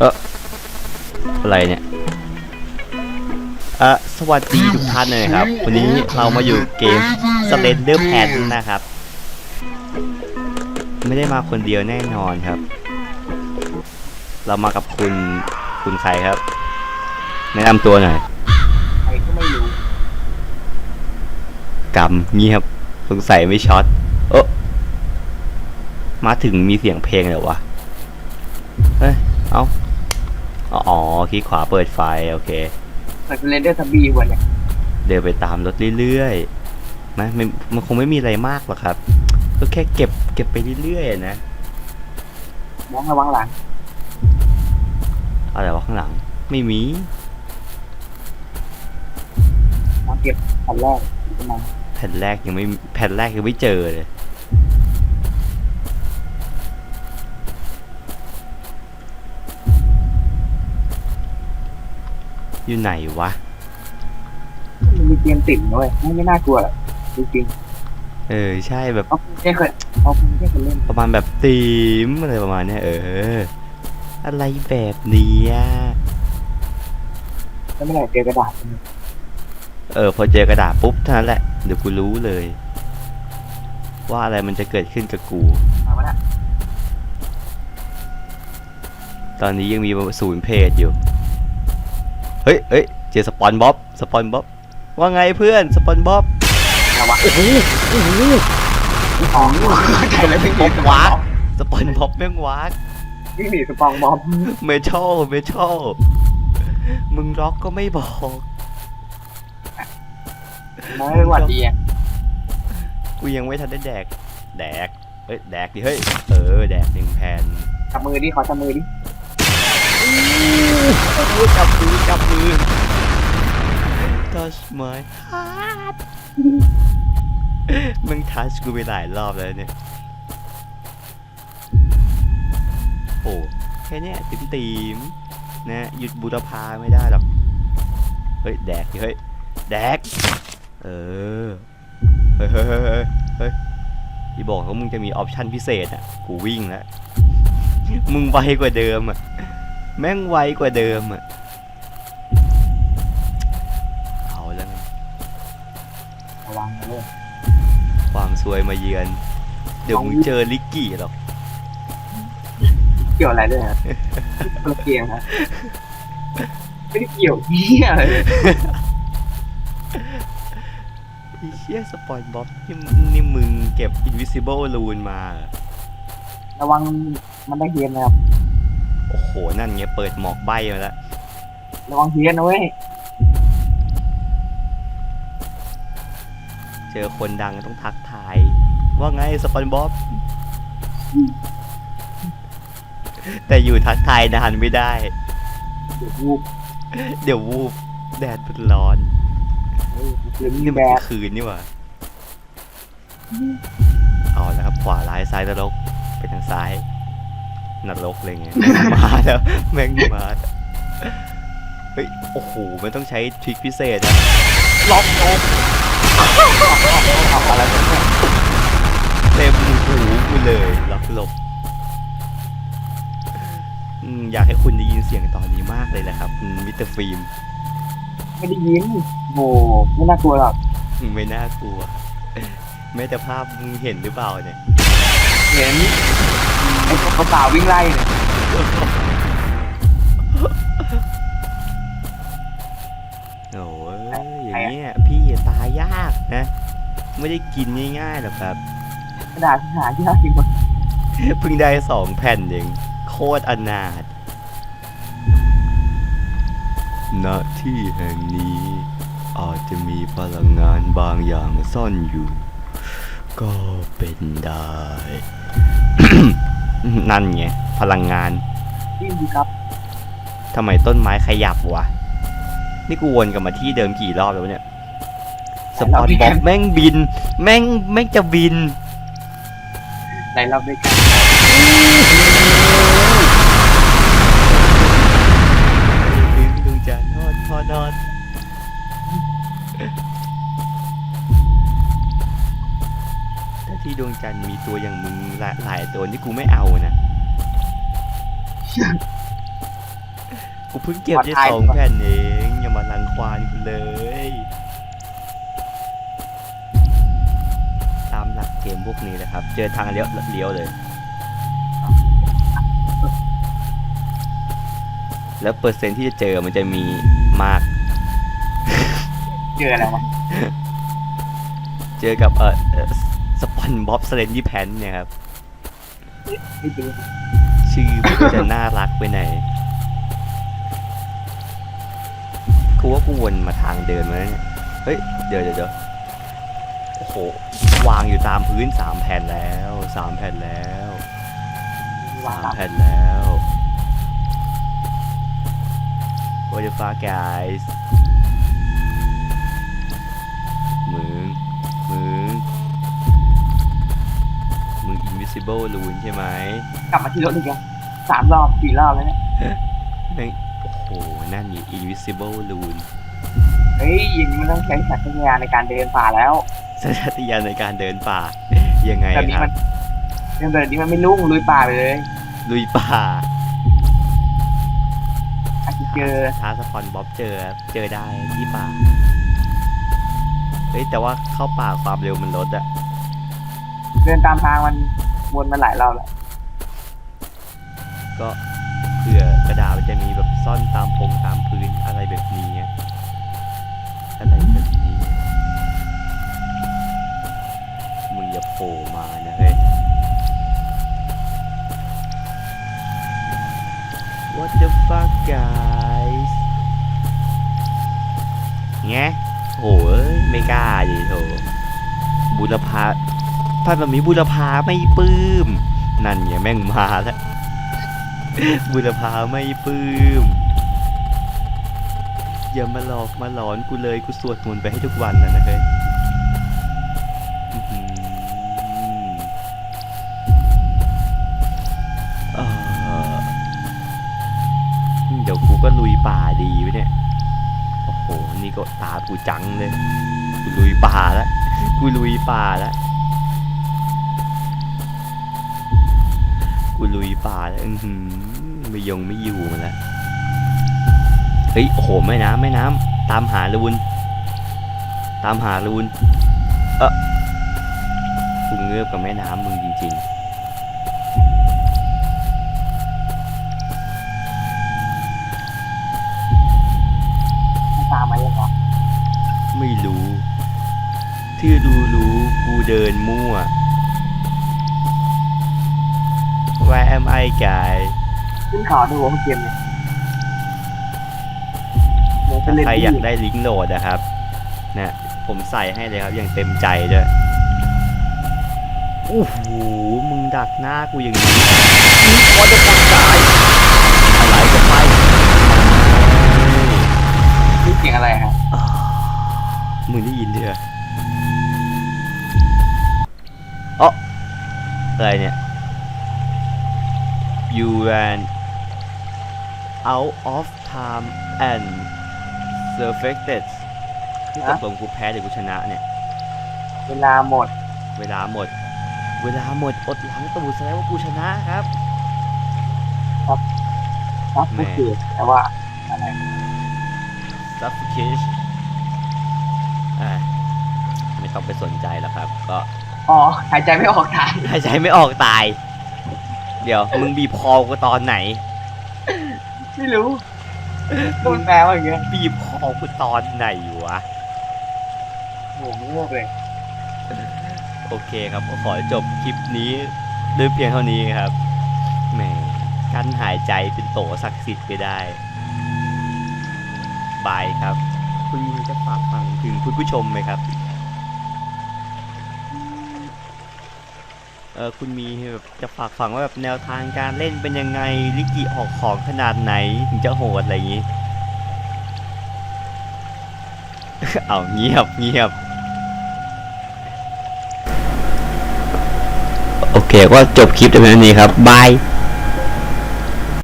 เอออะไรเนี่ยเออสวัสดีทุกท่านเลยครับ วันนี้เรามาอยู่เกม Slender Pad นะครับ ไม่ได้มาคนเดียวแน่นอนครับ เรามากับคุณคุณใครครับ แนะนำตัวหน่อยใครก็ไม่รู้กำเงียบสงสัยไม่ช็อตเออมาถึงมีเสียงเพลงเลยวะเฮ้ย เอาอ๋อ คลิกขวาเปิดไฟ โอเคเปิดเรนเดอร์ทับบี้วันเนี่ยเดินไปตามรถเรื่อยๆนะมันมันคงไม่มีอะไรมากหรอกครับ ก็แค่เก็บเก็บไปเรื่อยๆอะนะมองระวังหลังอะไรวะข้างหลัง ไม่มีมองเก็บอันแรกประมาณแผ่นแรกยังไม่แผ่นแรกยังไม่เจอเลย อยู่ไหนวะ มันมีเกมติ่มด้วยไม่ไม่น่ากลัวหรอกจริงเออ ใช่แบบๆเขาแค่เคยเขาแค่เคยเล่นประมาณแบบตีมอะไรประมาณเนี้ยเออ อะไรแบบเนี้ยแล้วไม่ได้เจอกระดาษเออ พอเจอกระดาษปุ๊บเท่านั้นแหละ เดี๋ยวกูรู้เลย ว่าอะไรมันจะเกิดขึ้นกับกู มาวะน่ะตอนนี้ยังมีศูนย์เพจอยู่ เฮ้ยเฮ้ยเจอสปอนบ๊อบ สปอนบ๊อบ ว่าไงเพื่อน สปอนบ๊อบมาวะโอ้โหโอ้โหอ๋อใจแล้วไม่มีสปองสปอนบ๊อบแม่งวักไม่มีสปองบอมเมทัลเมทัลมึงล็อกก็ไม่บอกไม่หวัดดีอะกูยังไม่ทันได้แดก แดก เฮ้ย แดกดิ เฮ้ย เออ แดกหนึ่งแผ่นจับมือดิ ขอจับมือดิ จับมือจับมือ touch my heart มึงทัชกูไปหลายรอบแล้วเนี่ย โอ้แค่เนี้ยติมตีมนะหยุดบูรพาไม่ได้หรอก เฮ้ย แดกเฮ้ย แดก เออเฮ้ยเฮ้ยเฮ้ยเฮ้ยเฮ้ยที่บอกว่ามึงจะมีออปชั่นพิเศษอะ กูวิ่งแล้ว มึงไวกว่าเดิมอะ แม่งไวกว่าเดิมอะ เอาแล้วไงระวังนะเลยความซวยมาเยือน เดี๋ยวมึงเจอลิกกี้หรอก เกี่ยวอะไรด้วยฮะคนละเกมนะไม่ได้เกี่ยวเหี้ยเลยไอีเชี่ยสปอยบ็อกนี่นี่มึงเก็บ Invisible Rune มาเหรอ ระวังมันได้เฮียนนะครับ โอ้โห นั่นไงเปิดหมอกใบมาแล้วระวังเฮียนนะเว้ยเจอคนดังต้องทักทาย ว่าไงสปอนบ็อกแต่อยู่ทักทายนานไม่ได้ เดี๋ยววูบเดี๋ยววูบแดดมันร้อนเฮ้ยหรือมีนี่แบมันบคืนนี่หว่าเอาแล้วครับขวาร้ายซ้ายนรกไปทางซ้าย นรกอะไรเงี้ยมาแล้วแม่งมาแล้วเฮ้ยโอ้โหมันต้องใช้ทริคพิเศษนะล็อกลบเอาอะไรเนี่ยเต็มหูกูเลยล็อกหลบอืมอยากให้คุณได้ยินเสียงตอนนี้มากเลยแหละครับคุณมิสเตอร์ฟิล์มไม่ได้ยินโหไม่น่ากลัวหรอกอืมไม่น่ากลัวแม้แต่ภาพมึงเห็นหรือเปล่าเนี่ย เห็นไอ้พวกสาวๆวิ่งไล่เนี่ยโอ้ยอย่างเงี้ยพี่ตายยากนะ ไม่ได้กินง่ายๆหรอกครับ กระดาษที่หายากจริงวะเพิ่งได้สองแผ่นเองโคตรอนาถณที่แห่งนี้ อาจจะมีพลังงานบางอย่างซ่อนอยู่ ก็เป็นได้ นั่นไงพลังงานวิ่งดีครับทำไมต้นไม้ขยับวะนี่กูวนกลับมาที่เดิมกี่รอบแล้วเนี่ยสปอนบ็อกแม่งบิน แม่งแม่งจะบินในรอบด้วยกันดึงดวงจันทร์นอนพอนอน ที่ดวงจันทร์มีตัวอย่างมึงหลายหลายตัวนี่กูไม่เอานะกูเพิ่งเก็บได้ขอทายสองแผ่นเองอย่ามาลังควานกูเลย ตามหลักเกมพวกนี้นะครับ เจอทางเลี้ยวเลี้ยวเลย แล้วเปอร์เซ็นต์ที่จะเจอมันจะมีมาก เจออะไรวะ เจอกับเออ สปอนบ๊อบสเลนยี่แพนเนี่ยครับ ไม่ริงชื่อมันก็จะน่ารักไปไหนกูว่ากูวนมาทางเดินมาแล้วเนี่ย เฮ้ย เดี๋ยวเดี๋ยวเดี๋ยวโอ้โห วางอยู่ตามพื้นสามแผ่นแล้วสามแผ่นแล้วว่าสามแผ่นแล้ว What the fuck guys invisible rune ใช่ไหมกลับมาที่รถอีกแล้วสามรอบสี่รอบแล้วเนี่ยแม่งโอ้โห นั่นนี่ invisible rune เฮ้ยอย่างนี้มันต้องใช้สัญชาตญาณในการเดินป่าแล้วสัญชาตญาณในการเดินป่า ยังไงแบบนี้ครัมับนเดินแบบนี้มันไม่ลุ่งลุยป่าไปเลยลุยป่า อาจจะเจอท้าสปอนบ๊อบเจอเจอได้ที่ป่า เฮ้ยแต่ว่าเข้าป่าความเร็วมันลดอะเดินตามทางมัน วนมาหลายรอบแล้วก็เผื่อกระดาษมันจะมีแบบซ่อนตามพงตามพื้นอะไรแบบนี้ อะไรแบบนี้มึงอย่าโผล่มานะเฮ้ย What the fuck guys แงโหเอ้ยไม่กล้าดิโถบุรพา พันแบบนี้บุรพาไม่ปื้ม นั่นไงแม่งมาแล้ว บุรพาไม่ปื้ม อย่ามาหลอกมาหลอนกูเลยกูสวดมนต์ไปให้ทุกวันแล้วนะเฮ้ยเอ่อเดี๋ยวกูก็ลุยป่าดีไว้เนี่ย โอ้โห นี่ก็ตากูจังเลย กูลุยป่าแล้ว กูลุยป่าแล้ว ลุยป่าแล้วอื้อหือไม่ยงไม่อยู่มาแล้วเฮ้ยโอ้โหแม่น้ำแม่น้ำตามหาลูนตามหาลูนเออกูเงือบกับแม่น้ำมึงจริงมันตามมายังไงๆไม่รู้ ที่รู้รู้กูเดินมั่ว am I guy ขึ้นเขาดูวงเกมเนี่ยเหมือนเป็ถ้านเล่นใครอยากที่ได้ลิงก์โหลดนะครับนะผมใส่ให้เลยครับอย่างเต็มใจด้วยโอ้โหมึงดักหน้ากูอย่างนี้วอเตอร์ฟอนตายอะไรจะไปนี่เสียงอะไรฮะอ้าวมึงได้ยินเถอะอ๋ออะไรเนี่ย you ran out of time and surfacted นี่ตกลงกูแพ้หรือกูชนะเนี่ย เวลาหมด เวลาหมด เวลาหมดอดหลังตูดแสดงว่ากูชนะครับ ครับแหม่ก็คือแต่ว่าอะไร suffocate อ่าไม่ต้องไปสนใจหรอกครับ ก็ อ๋อ หายใจไม่ออกตายหายใจไม่ออกตาย เดี๋ยวมึงบีบคอกูตอนไหน ไม่รู้โดนแปลว่าอย่างเงี้ยบีบคอกูตอนไหนวะ โหงงเลย โอเคครับขอจบคลิปนี้ด้วยเพียงเท่านี้ครับแหมกั้นหายใจเป็นโตศักดิ์สิทธิ์ไปได้บายครับ คุณมีจะฝากฟังถึงคุณผู้ชมไหมครับ ออคุณมีแบบจะฝากฝังว่าแบบแนวทางการเล่นเป็นยังไงลิกิออกของขนาดไหนถึงจะโหดอะไรอย่างนี้ เอาเงียบเงียบโอเคก็จบคลิปในวันนี้ครับบาย